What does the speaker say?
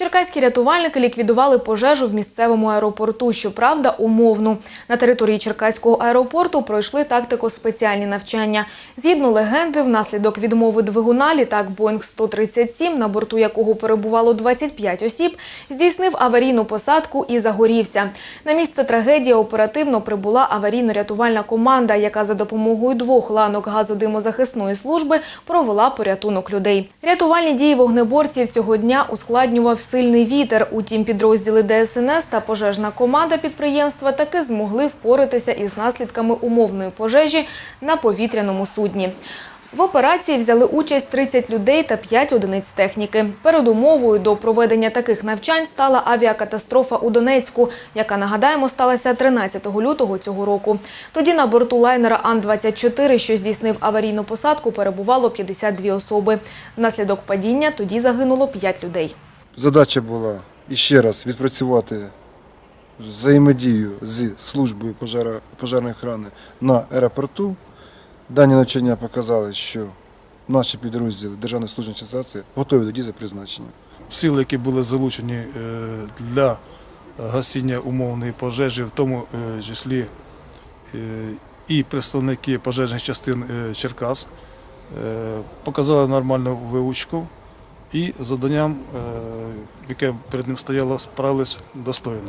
Черкаські рятувальники ліквідували пожежу в місцевому аеропорту, щоправда, умовну. На території Черкаського аеропорту пройшли тактико-спеціальні навчання. Згідно легенди, внаслідок відмови двигуна літак Боїнг-137, на борту якого перебувало 25 осіб, здійснив аварійну посадку і загорівся. На місце трагедії оперативно прибула аварійно-рятувальна команда, яка за допомогою двох ланок газодимозахисної служби провела порятунок людей. Рятувальні дії вогнеборців цього дня ускладнював сильний вітер. Утім, підрозділи ДСНС та пожежна команда підприємства таки змогли впоратися із наслідками умовної пожежі на повітряному судні. В операції взяли участь 30 людей та 5 одиниць техніки. Передумовою до проведення таких навчань стала авіакатастрофа у Донецьку, яка, нагадаємо, сталася 13 лютого цього року. Тоді на борту лайнера Ан-24, що здійснив аварійну посадку, перебувало 52 особи. Внаслідок падіння тоді загинуло 5 людей. Задача була іще раз відпрацювати взаємодію з службою пожежної охорони на аеропорту. Дані навчання показали, що наші підрозділи Державної служби адміністрації готові до дій за призначенням. сили, які були залучені е, для гасіння умовної пожежі, в тому е, числі е, і представники пожежних частин Черкас, показали нормальну вивучку і завданням, е, яке перед ним стояло, справились достойно.